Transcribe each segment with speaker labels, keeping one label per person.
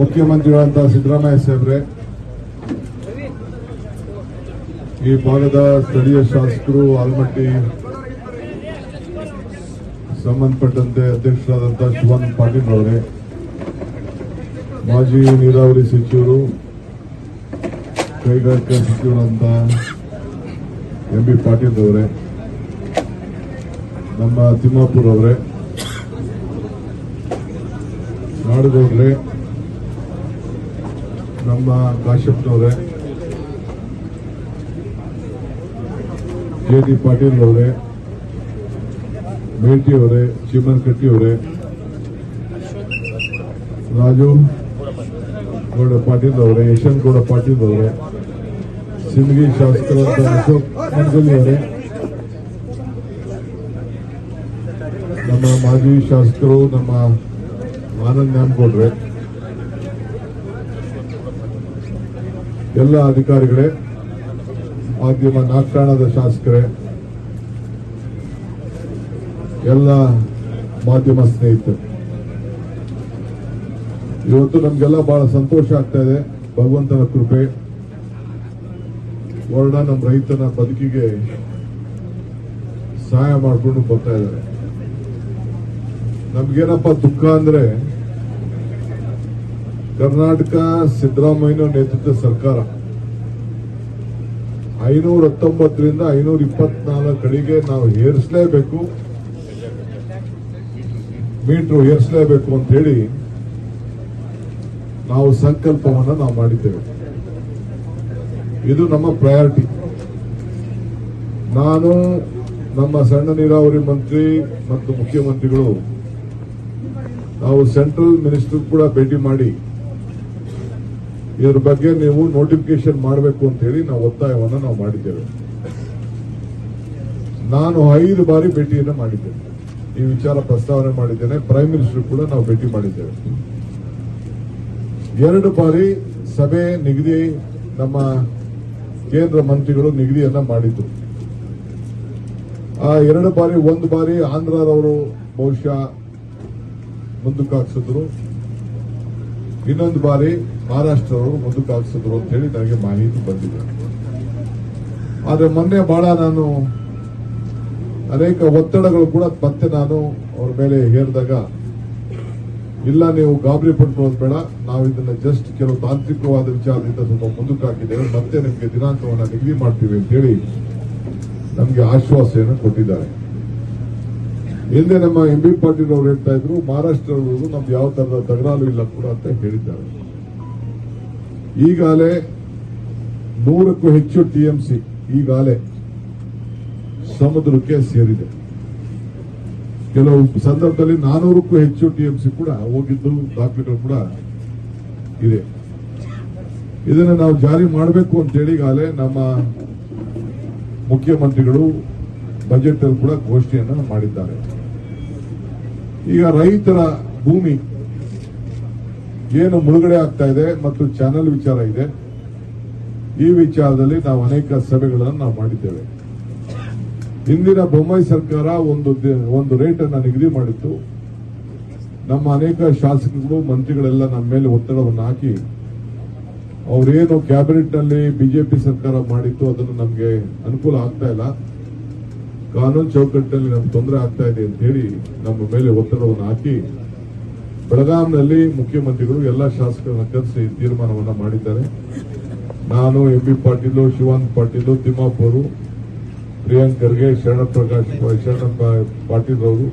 Speaker 1: ಮುಖ್ಯಮಂತ್ರಿಗಳಂತ ಸಿದ್ದರಾಮಯ್ಯ ಸಾಹೇಬ್ರೆ, ಈ ಭಾಗದ ಸ್ಥಳೀಯ ಶಾಸಕರು ಆಲ್ಮಟ್ಟಿ, ಸಂಬಂಧಪಟ್ಟಂತೆ ಅಧ್ಯಕ್ಷರಾದಂತಹ ಶಿವನ್ ಪಾಟೀಲ್ ಅವರೇ ಮಾಜಿ ನೀರಾವರಿ ಸಚಿವರು, ಕೈಗಾರಿಕಾ ಸಚಿವರಂತ ಎಂ ಬಿ ಪಾಟೀಲ್ ಅವರೇ ನಮ್ಮ ತಿಮ್ಮಾಪುರ್ ಅವರೇ ನಾಡಗೌಡ್ರೆ ನಮ್ಮ ಕಾಶ್ಯಪ್ನವರೇ, ಜೆ ಡಿ ಪಾಟೀಲ್ ಅವರೇ ಮೇಟಿ ಅವರೇ ಚಿಮನ್ ಕಟ್ಟಿ ಅವರೇ ರಾಜು ಗೌಡ ಪಾಟೀಲ್ ಅವರೇ ಯಶವಂತ ಗೌಡ ಪಾಟೀಲ್ ಅವರೇ ಸಿಂದಗಿ ಶಾಸಕರಾದ ಅಶೋಕ್ ಮಂಗಲಿ ಅವರೇ ನಮ್ಮ ಮಾಜಿ ಶಾಸಕರು, ನಮ್ಮ ಆನಂದ್ ನ್ಯಾಮಗೌಡ್ರೆ ಎಲ್ಲ ಅಧಿಕಾರಿಗಳೇ, ಮಾಧ್ಯಮ ನಾಗಠಾಣದ ಶಾಸಕರೇ, ಎಲ್ಲ ಮಾಧ್ಯಮ ಸ್ನೇಹಿತರು. ಇವತ್ತು ನಮ್ಗೆಲ್ಲ ಬಹಳ ಸಂತೋಷ ಆಗ್ತಾ ಇದೆ. ಭಗವಂತನ ಕೃಪೆ, ವರ್ಣ ನಮ್ಮ ರೈತನ ಬದುಕಿಗೆ ಸಹಾಯ ಮಾಡಿಕೊಂಡು ಬರ್ತಾ ಇದ್ದಾರೆ. ನಮ್ಗೇನಪ್ಪ ದುಃಖ ಅಂದ್ರೆ ಕರ್ನಾಟಕ ಸಿದ್ದರಾಮಯ್ಯ ನೇತೃತ್ವದ ಸರ್ಕಾರ. ಐನೂರ ಹತ್ತೊಂಬತ್ತರಿಂದ ಐನೂರ ಇಪ್ಪತ್ನಾಲ್ಕು ಕಡೆಗೆ ನಾವು ಏರಿಸಲೇಬೇಕು. ಮೀಟರ್ ಏರಿಸಲೇಬೇಕು ಅಂತ ಹೇಳಿ ನಾವು ಸಂಕಲ್ಪವನ್ನು ನಾವು ಮಾಡಿದ್ದೇವೆ. ಇದು ನಮ್ಮ ಪ್ರಯಾರಿಟಿ ನಾನು, ನಮ್ಮ ಸಣ್ಣ ನೀರಾವರಿ ಮಂತ್ರಿ ಮತ್ತು ಮುಖ್ಯಮಂತ್ರಿಗಳು, ನಾವು ಸೆಂಟ್ರಲ್ ಮಿನಿಸ್ಟರ್ ಕೂಡ ಭೇಟಿ ಮಾಡಿ ಇದ್ರ ಬಗ್ಗೆ ನೀವು ನೋಟಿಫಿಕೇಶನ್ ಮಾಡಬೇಕು ಅಂತ ಹೇಳಿ ನಾವು ಒತ್ತಾಯವನ್ನು ನಾವು ಮಾಡಿದ್ದೇವೆ. ನಾನು ಐದು ಬಾರಿ ಭೇಟಿಯನ್ನು ಮಾಡಿದ್ದೇನೆ. ಈ ವಿಚಾರ ಪ್ರಸ್ತಾವನೆ ಮಾಡಿದ್ದೇನೆ. ಪ್ರೈಮ್ ಮಿನಿಸ್ಟರ್ ಕೂಡ ನಾವು ಭೇಟಿ ಮಾಡಿದ್ದೇವೆ. ಎರಡು ಬಾರಿ ಸಭೆ ನಿಗದಿ, ನಮ್ಮ ಕೇಂದ್ರ ಮಂತ್ರಿಗಳು ನಿಗದಿಯನ್ನ ಮಾಡಿದ್ರು ಆ ಎರಡು ಬಾರಿ, ಒಂದು ಬಾರಿ ಆಂಧ್ರರವರು ಬಹುಶಃ ಮುಂದಕ್ಕೆ ಹಾಕ್ಸಿದ್ರು. ಇನ್ನೊಂದು ಬಾರಿ ಮಹಾರಾಷ್ಟ್ರವರು ಮುಂದಕ್ಕೆ ಹಾಕ್ಸಿದ್ರು ಅಂತ ಹೇಳಿ ನನಗೆ ಮಾಹಿತಿ ಬಂದಿದೆ. ಆದರೆ ಮೊನ್ನೆ ಬಹಳ ನಾನು ಅನೇಕ ಒತ್ತಡಗಳು ಕೂಡ ಮತ್ತೆ ನಾನು ಅವ್ರ ಮೇಲೆ ಹೇರಿದಾಗ, ಇಲ್ಲ ನೀವು ಗಾಬರಿ ಪಟ್ಕೊಳ್ಳೋದು ಬೇಡ, ನಾವು ಇದನ್ನ ಜಸ್ಟ್ ಕೆಲವು ತಾಂತ್ರಿಕವಾದ ವಿಚಾರದಿಂದ ಸ್ವಲ್ಪ ಮುಂದಕ್ಕೆ ಹಾಕಿದ್ದೇವೆ, ಮತ್ತೆ ನಿಮಗೆ ದಿನಾಂಕವನ್ನು ನಿಗದಿ ಮಾಡ್ತೀವಿ ಅಂತ ಹೇಳಿ ನಮಗೆ ಆಶ್ವಾಸನೆ ಕೊಟ್ಟಿದ್ದಾರೆ. ಹಿಂದೆ ನಮ್ಮ ಎಂ ಬಿ ಪಾಟೀಲ್ ಅವರು ಹೇಳ್ತಾ ಇದ್ರು ಮಹಾರಾಷ್ಟ್ರದವರು ನಮ್ದು ಯಾವ ತರದ ತಗರಾಲು ಇಲ್ಲ ಕೂಡ ಅಂತ ಹೇಳಿದ್ದಾರೆ. ಈಗಾಲೇ ನೂರಕ್ಕೂ ಹೆಚ್ಚು ಟಿಎಂಸಿ ಈಗಾಗಲೇ ಸಮುದ್ರಕ್ಕೆ ಸೇರಿದೆ. ಕೆಲವು ಸಂದರ್ಭದಲ್ಲಿ ನಾನೂರಕ್ಕೂ ಹೆಚ್ಚು ಟಿಎಂಸಿ ಕೂಡ ಹೋಗಿದ್ದು, ದಾಖಲೆಗಳು ಕೂಡ ಇದೆ. ಇದನ್ನು ನಾವು ಜಾರಿ ಮಾಡಬೇಕು ಅಂತೇಳಿ ಈಗಾಗಲೇ ನಮ್ಮ ಮುಖ್ಯಮಂತ್ರಿಗಳು ಬಜೆಟ್ ಅಲ್ಲಿ ಕೂಡ ಘೋಷಣೆಯನ್ನು ಮಾಡಿದ್ದಾರೆ. ಈಗ ರೈತರ ಭೂಮಿ ಏನು ಮುಳುಗಡೆ ಆಗ್ತಾ ಇದೆ ಮತ್ತು ಚಾನಲ್ ವಿಚಾರ ಇದೆ, ಈ ವಿಚಾರದಲ್ಲಿ ನಾವು ಅನೇಕ ಸಭೆಗಳನ್ನು ನಾವು ಮಾಡಿದ್ದೇವೆ. ಹಿಂದಿನ ಬೊಮ್ಮಾಯಿ ಸರ್ಕಾರ ಒಂದು ಒಂದು ರೇಟ್ ಅನ್ನ ನಿಗದಿ ಮಾಡಿತ್ತು. ನಮ್ಮ ಅನೇಕ ಶಾಸಕರು ಮಂತ್ರಿಗಳೆಲ್ಲ ನಮ್ಮ ಮೇಲೆ ಒತ್ತಡವನ್ನು ಹಾಕಿ, ಅವರೇನು ಕ್ಯಾಬಿನೆಟ್ನಲ್ಲಿ ಬಿಜೆಪಿ ಸರ್ಕಾರ ಮಾಡಿತ್ತು, ಅದನ್ನು ನಮಗೆ ಅನುಕೂಲ ಆಗ್ತಾ ಇಲ್ಲ. ಕಾನೂನು ಚೌಕಟ್ಟಿನಲ್ಲಿ ನಮ್ಗೆ ತೊಂದರೆ ಆಗ್ತಾ ಇದೆ ಅಂತ ಹೇಳಿ ನಮ್ಮ ಮೇಲೆ ಒತ್ತಡವನ್ನು ಹಾಕಿ ಬೆಳಗಾಂನಲ್ಲಿ ಮುಖ್ಯಮಂತ್ರಿಗಳು ಎಲ್ಲ ಶಾಸಕರನ್ನು ಕರೆಸಿ ತೀರ್ಮಾನವನ್ನು ಮಾಡಿದ್ದಾರೆ. ನಾನು ಎಂ ಬಿ ಪಾಟೀಲು, ಶಿವಾನಂದ್ ಪಾಟೀಲು, ತಿಮ್ಮಾಪುರು, ಪ್ರಿಯಾಂಕ್ ಖರ್ಗೆ ಶರಣ ಪ್ರಕಾಶ್ ಶರಣ ಪಾಟೀಲ್ ಅವರು.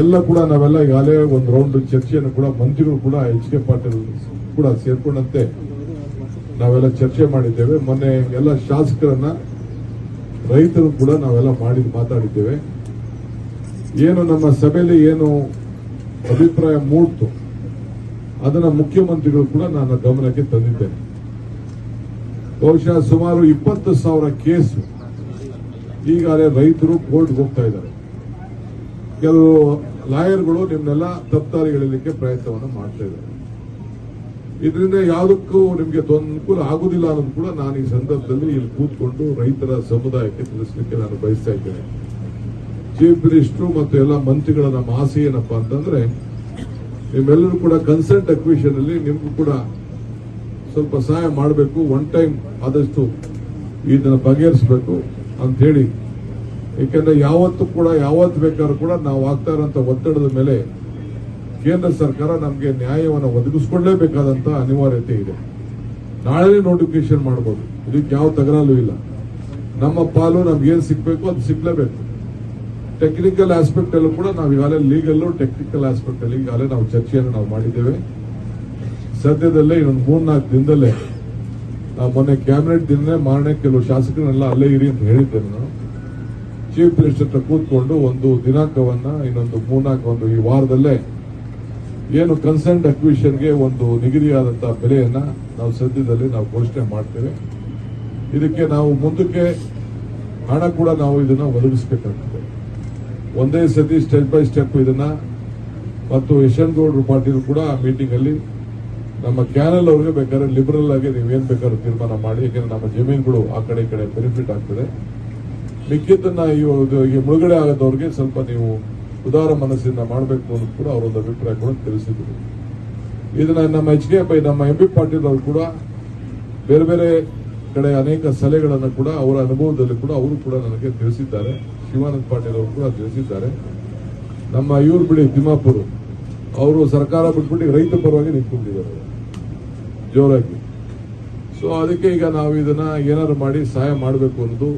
Speaker 1: ಎಲ್ಲ ಕೂಡ ನಾವೆಲ್ಲ ಈಗಾಗಲೇ ಒಂದು ರೌಂಡ್ ಚರ್ಚೆಯನ್ನು ಕೂಡ ಮಂತ್ರಿಗಳು ಕೂಡ ಎಚ್ ಕೆ ಪಾಟೀಲ್ ಕೂಡ ಸೇರ್ಕೊಂಡಂತೆ. ನಾವೆಲ್ಲ ಚರ್ಚೆ ಮಾಡಿದ್ದೇವೆ. ಮೊನ್ನೆ ಎಲ್ಲ ಶಾಸಕರನ್ನ ರೈತರು ಕೂಡ ನಾವೆಲ್ಲ ಮಾಡಿ ಮಾತಾಡಿದ್ದೇವೆ. ಏನು ನಮ್ಮ ಸಭೆಯಲ್ಲಿ ಏನು ಅಭಿಪ್ರಾಯ ಮೂಡ್ತು, ಅದನ್ನ ಮುಖ್ಯಮಂತ್ರಿಗಳು ಕೂಡ ನನ್ನ ಗಮನಕ್ಕೆ ತಂದಿದ್ದೇನೆ. ಬಹುಶಃ ಸುಮಾರು ಇಪ್ಪತ್ತು ಸಾವಿರ ಕೇಸು ಈಗಾಗಲೇ ರೈತರು ಕೋರ್ಟ್ಗೆ ಹೋಗ್ತಾ ಇದ್ದಾರೆ. ಕೆಲವು ಲಾಯರ್ಗಳು ನಿಮ್ನೆಲ್ಲ ತಪ್ಪಾರಿಗಳಿಲಿಕ್ಕೆ ಪ್ರಯತ್ನವನ್ನು ಮಾಡ್ತಾ ಇದ್ದಾರೆ. ಇದರಿಂದ ಯಾವುದಕ್ಕೂ ನಿಮಗೆ ಅನುಕೂಲ ಆಗುದಿಲ್ಲ ಅನ್ನೋದು ಕೂಡ ನಾನು ಈ ಸಂದರ್ಭದಲ್ಲಿ ಇಲ್ಲಿ ಕೂತ್ಕೊಂಡು ರೈತರ ಸಮುದಾಯಕ್ಕೆ ತಿಳಿಸ್ಲಿಕ್ಕೆ ನಾನು ಬಯಸ್ತಾ ಇದ್ದೇನೆ. ಚೀಫ್ ಮಿನಿಸ್ಟರ್ ಮತ್ತು ಎಲ್ಲ ಮಂತ್ರಿಗಳ ನಮ್ಮ ಆಸೆ ಏನಪ್ಪಾ ಅಂತಂದ್ರೆ, ನಿಮ್ಮೆಲ್ಲರೂ ಕೂಡ ಕನ್ಸೆಂಟ್ ಅಕ್ವಿಷನ್ ಅಲ್ಲಿ ನಿಮ್ಗೂ ಕೂಡ ಸ್ವಲ್ಪ ಸಹಾಯ ಮಾಡಬೇಕು ಒನ್ ಟೈಮ್ ಆದಷ್ಟು ಇದನ್ನ ಬಗೆಹರಿಸಬೇಕು ಅಂತ ಹೇಳಿ ಏಕೆಂದ್ರೆ ಯಾವತ್ತು ಕೂಡ ಯಾವತ್ತು ಬೇಕಾದ್ರೂ ಕೂಡ ನಾವು ಆಗ್ತಾ ಇರೋಂಥ ಒತ್ತಡದ ಮೇಲೆ ಕೇಂದ್ರ ಸರ್ಕಾರ ನಮಗೆ ನ್ಯಾಯವನ್ನು ಒದಗಿಸ್ಕೊಳ್ಳೇಬೇಕಾದಂತ ಅನಿವಾರ್ಯತೆ ಇದೆ. ನಾಳೆ ನೋಟಿಫಿಕೇಶನ್ ಮಾಡಬಹುದು ಇದಕ್ಕೆ ಯಾವ ತಗರಾಲು ಇಲ್ಲ. ನಮ್ಮ ಪಾಲು ನಮ್ಗೆ ಏನ್ ಸಿಗ್ಬೇಕು ಅದು ಸಿಗ್ಲೇಬೇಕು. ಟೆಕ್ನಿಕಲ್ ಆಸ್ಪೆಕ್ಟ್ ಅಲ್ಲೂ ಕೂಡ ನಾವು ಈಗಾಗಲೇ ಲೀಗಲ್ಲು ಟೆಕ್ನಿಕಲ್ ಆಸ್ಪೆಕ್ಟ್ ಅಲ್ಲಿ ಈಗಾಗಲೇ ನಾವು ಚರ್ಚೆಯನ್ನು ನಾವು ಮಾಡಿದ್ದೇವೆ. ಸದ್ಯದಲ್ಲೇ ಇನ್ನೊಂದು ಮೂರ್ನಾಲ್ಕು ದಿನದಲ್ಲೇ ಮೊನ್ನೆ ಕ್ಯಾಬಿನೆಟ್ ದಿನ ಮಾರನೇ ಕೆಲವು ಶಾಸಕರನ್ನೆಲ್ಲ ಅಲ್ಲೇ ಇರಿ ಅಂತ ಹೇಳಿದ್ದೆ ನಾನು. ಚೀಫ್ ಮಿನಿಸ್ಟರ್ ಕೂತ್ಕೊಂಡು ಒಂದು ದಿನಾಂಕವನ್ನ ಇನ್ನೊಂದು ಮೂರ್ನಾಲ್ಕು ಒಂದು ಈ ವಾರದಲ್ಲೇ ಏನು ಕನ್ಸರ್ನ್ ಅಕ್ವಿಷನ್ಗೆ ಒಂದು ನಿಗದಿಯಾದಂತಹ ಬೆಲೆಯನ್ನ ನಾವು ಸದ್ಯದಲ್ಲಿ ನಾವು ಘೋಷಣೆ ಮಾಡ್ತೇವೆ. ಇದಕ್ಕೆ ನಾವು ಮುಂದಕ್ಕೆ ಹಣ ಕೂಡ ನಾವು ಇದನ್ನ ಒದಗಿಸಬೇಕಾಗ್ತದೆ. ಒಂದೇ ಸತಿ ಸ್ಟೆಪ್ ಬೈ ಸ್ಟೆಪ್ ಇದನ್ನ ಮತ್ತು ಯಶವಂತ ಗೌಡರು ಪಾಟೀಲ್ ಕೂಡ ಆ ಮೀಟಿಂಗ್ ಅಲ್ಲಿ ನಮ್ಮ ಕ್ಯಾನಲ್ ಅವ್ರಿಗೆ ಬೇಕಾದ್ರೆ ಲಿಬರಲ್ ಆಗಿ ನೀವೇನ್ ಬೇಕಾದ್ರೂ ತೀರ್ಮಾನ ಮಾಡಿ, ಯಾಕಂದ್ರೆ ನಮ್ಮ ಜಮೀನುಗಳು ಆ ಕಡೆ ಕಡೆ ಬೆನಿಫಿಟ್ ಆಗ್ತದೆ. ಮಿಕ್ಕಿದ್ದನ್ನ ಈ ಮುಳುಗಡೆ ಆಗದವ್ರಿಗೆ ಸ್ವಲ್ಪ ನೀವು ಉದಾರ ಮನಸ್ಸಿನ ಮಾಡಬೇಕು ಅನ್ನೋದು ಕೂಡ ಅವರೊಂದು ಅಭಿಪ್ರಾಯ ಕೂಡ ತಿಳಿಸಿದರು. ಇದನ್ನ ನಮ್ಮ ಎಚ್ ಕೆ ಪೈ ನಮ್ಮ ಎಂ ಬಿ ಪಾಟೀಲ್ ಅವರು ಕೂಡ ಬೇರೆ ಬೇರೆ ಕಡೆ ಅನೇಕ ಸಲಹೆಗಳನ್ನು ಕೂಡ ಅವರ ಅನುಭವದಲ್ಲಿ ಕೂಡ ಅವರು ಕೂಡ ನನಗೆ ತಿಳಿಸಿದ್ದಾರೆ. ಶಿವಾನಂದ ಪಾಟೀಲ್ ಅವರು ಕೂಡ ತಿಳಿಸಿದ್ದಾರೆ. ನಮ್ಮ ಇವರು ಬಿಡಿ ತಿಮ್ಮಾಪುರ್, ಅವರು ಸರ್ಕಾರ ಬಿಟ್ಬಿಟ್ಟು ರೈತ ಪರವಾಗಿ ನಿಂತ್ಕೊಂಡಿದ್ದಾರೆ. ಜೋರಾಗಿ. ಸೊ ಅದಕ್ಕೆ ಈಗ ನಾವು ಇದನ್ನ ಏನಾದ್ರು ಮಾಡಿ ಸಹಾಯ ಮಾಡಬೇಕು ಅನ್ನೋದು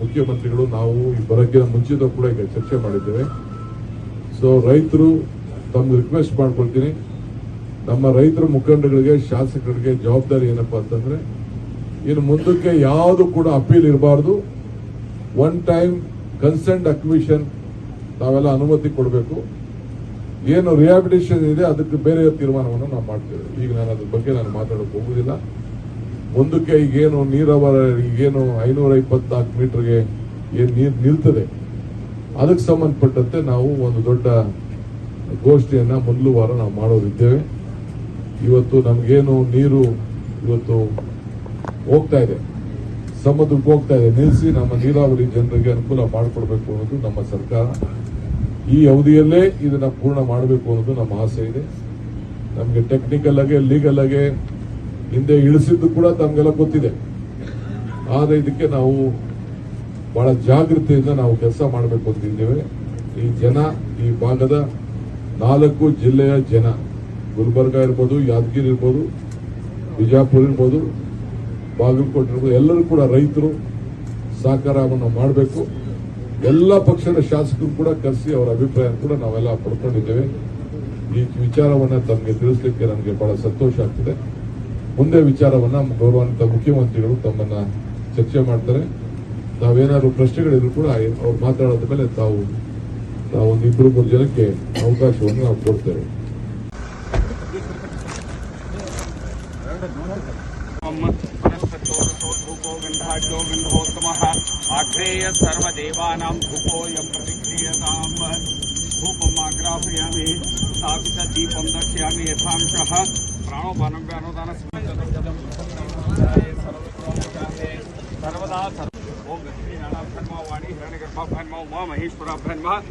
Speaker 1: ಮುಖ್ಯಮಂತ್ರಿಗಳು, ನಾವು ಈ ಬರೋಕ್ಕಿಂತ ಮುಂಚಿತ ಕೂಡ ಈಗ ಚರ್ಚೆ ಮಾಡಿದ್ದೇವೆ. ಸೊ ರೈತರು ತಮ್ಗೆ ರಿಕ್ವೆಸ್ಟ್ ಮಾಡ್ಕೊಳ್ತೀನಿ. ನಮ್ಮ ರೈತರ ಮುಖಂಡಗಳಿಗೆ, ಶಾಸಕರಿಗೆ ಜವಾಬ್ದಾರಿ ಏನಪ್ಪಾ ಅಂತಂದ್ರೆ, ಇನ್ನು ಮುಂದಕ್ಕೆ ಯಾವುದು ಕೂಡ ಅಪೀಲ್ ಇರಬಾರ್ದು. ಒನ್ ಟೈಮ್ ಕನ್ಸೆಂಟ್ ಅಕ್ವಿಷನ್ ನಾವೆಲ್ಲ ಅನುಮತಿ ಕೊಡಬೇಕು. ಏನು ರಿಹಾಬಿಲಿಟೇಷನ್ ಇದೆ, ಅದಕ್ಕೆ ಬೇರೆ ತೀರ್ಮಾನವನ್ನು ನಾವು ಮಾಡ್ತೇವೆ. ಈಗ ನಾನು ಅದ್ರ ಬಗ್ಗೆ ನಾನು ಮಾತಾಡೋಕೆ ಹೋಗುದಿಲ್ಲ ಮುಂದಕ್ಕೆ ಈಗೇನು ನೀರಾವರಿ, ಈಗೇನು ಐನೂರ ಇಪ್ಪತ್ನಾಲ್ಕು ಮೀಟರ್ಗೆ ಏನು ನೀರು ನಿಲ್ತದೆ ಅದಕ್ಕೆ ಸಂಬಂಧಪಟ್ಟಂತೆ ನಾವು ಒಂದು ದೊಡ್ಡ ಗೋಷ್ಠಿಯನ್ನ ಮೊದಲು ವಾರ ನಾವು ಮಾಡೋದಿದ್ದೇವೆ. ಇವತ್ತು ನಮಗೇನು ನೀರು ಇವತ್ತು ಹೋಗ್ತಾ ಇದೆ. ಸಮುದ್ರಕ್ಕೆ ಹೋಗ್ತಾ ಇದೆ. ನಿಲ್ಲಿಸಿ ನಮ್ಮ ನೀರಾವರಿ ಜನರಿಗೆ ಅನುಕೂಲ ಮಾಡಿಕೊಡ್ಬೇಕು ಅನ್ನೋದು ನಮ್ಮ ಸರ್ಕಾರ. ಈ ಅವಧಿಯಲ್ಲೇ ಇದನ್ನ ಪೂರ್ಣ ಮಾಡಬೇಕು ಅನ್ನೋದು ನಮ್ಮ ಆಸೆ ಇದೆ. ನಮಗೆ ಟೆಕ್ನಿಕಲ್ ಆಗಿ ಲೀಗಲ್ ಆಗಿ ಹಿಂದೆ ಇಳಿಸಿದ್ದು ಕೂಡ ತಮಗೆಲ್ಲ ಗೊತ್ತಿದೆ. ಆದರೆ ಇದಕ್ಕೆ ನಾವು ಬಹಳ ಜಾಗೃತಿಯಿಂದ ನಾವು ಕೆಲಸ ಮಾಡಬೇಕು ಅಂತಿದ್ದೇವೆ ಈ ಜನ, ಈ ಭಾಗದ ನಾಲ್ಕು ಜಿಲ್ಲೆಯ ಜನ, ಗುಲ್ಬರ್ಗ ಇರ್ಬೋದು, ಯಾದಗಿರಿ ಇರ್ಬೋದು, ಬಿಜಾಪುರ ಇರ್ಬೋದು, ಬಾಗಲಕೋಟೆ ಇರ್ಬೋದು, ಎಲ್ಲರೂ ಕೂಡ ರೈತರು ಸಹಕಾರವನ್ನು ಮಾಡಬೇಕು. ಎಲ್ಲ ಪಕ್ಷದ ಶಾಸಕರು ಕೂಡ ಕರೆಸಿ ಅವರ ಅಭಿಪ್ರಾಯ ಕೂಡ ನಾವೆಲ್ಲ ಪಡ್ಕೊಂಡಿದ್ದೇವೆ. ಈ ವಿಚಾರವನ್ನ ತಮಗೆ ತಿಳಿಸ್ಲಿಕ್ಕೆ ನನಗೆ ಬಹಳ ಸಂತೋಷ ಆಗ್ತದೆ. ಮುಂದೆ ವಿಚಾರವನ್ನ ಗೌರವಾನ್ವಿತ ಮುಖ್ಯಮಂತ್ರಿಗಳು ತಮ್ಮನ್ನ ಚರ್ಚೆ ಮಾಡ್ತಾರೆ. ತಾವೇನಾದ್ರು ಪ್ರಶ್ನೆಗಳಿದ್ರು ಕೂಡ ಅವ್ರು ಮಾತಾಡೋದ ಮೇಲೆ ತಾವು ನಾವು ಒಂದು ಇಬ್ಬರು ಮೂರು ಜನಕ್ಕೆ ಅವಕಾಶವನ್ನು ನಾವು ಕೊಡ್ತೇವೆ
Speaker 2: वनस्पतोषोधूपो गन्धाढ्यो गन्धोत्तमः आग्नेय सर्वदेवानां धूपोऽयं प्रतिक्रियताम् धूपमाग्रापयामि स्थापितदीपं दर्शयामि यथांशः प्राणोपानं सर्वदा Moped my mama. he's put up in my.